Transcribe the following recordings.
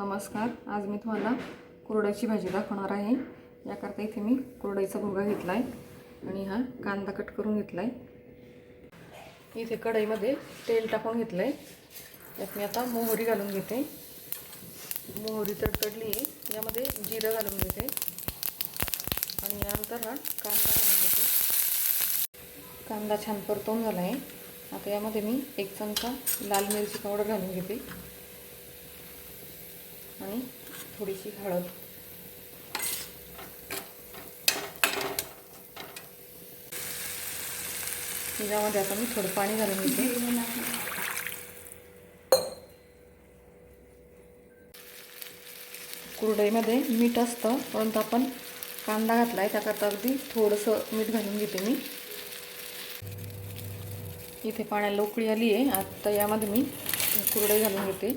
नमस्कार. आज मी तुम्हाला कुरड्याची भाजी दाखवणार आहे. याकरता इथे मी कुरडईचा भुगा घेतला आहे आणि हा कांदा कट करून घेतला आहे इथे कढईमध्ये तेल टाकून घेतलं आहे यात मी आता मोहरी घालून घेते. मोहरी तडतडली आहे. यामध्ये जिरं घालून घेते. आणि यानंतर हा कांदा घालून घेते. कांदा छान परतवून झाला आहे आता यामध्ये मी एक चमचा लाल मिरची पावडर घालून घेते. आणि थोडीशी हळद. यामध्ये आता मी थोडं पाणी घालून घेते. कुरडईमध्ये मीठ असतं परंतु आपण कांदा घातला आहे त्याकरता अगदी थोडंसं मीठ घालून घेते मी. इथे पाण्याला उकळी आली आहे आता यामध्ये मी कुरडई घालून घेते.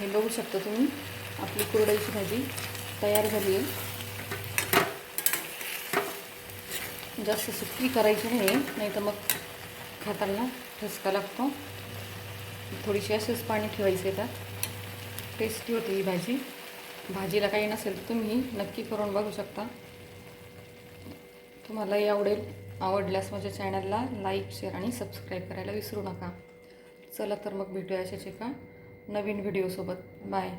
हे बघू शकता तुम्ही. आपली कुरडईची भाजी तयार झाली आहे. जास्त सुकी करायची नाही नाही तर मग खाताना ठसका लागतो. थोडीशी असेच पाणी ठेवायचं येतात त्यात. टेस्टी होती ही भाजी. भाजीला काही नसेल तर तुम्ही नक्की करून बघू शकता. तुम्हालाही आवडेल आवडल्यास माझ्या चॅनलला लाईक शेअर आणि सबस्क्राईब करायला विसरू नका. चला तर मग भेटूया अशाच एका नवीन व्हिडिओसोबत बाय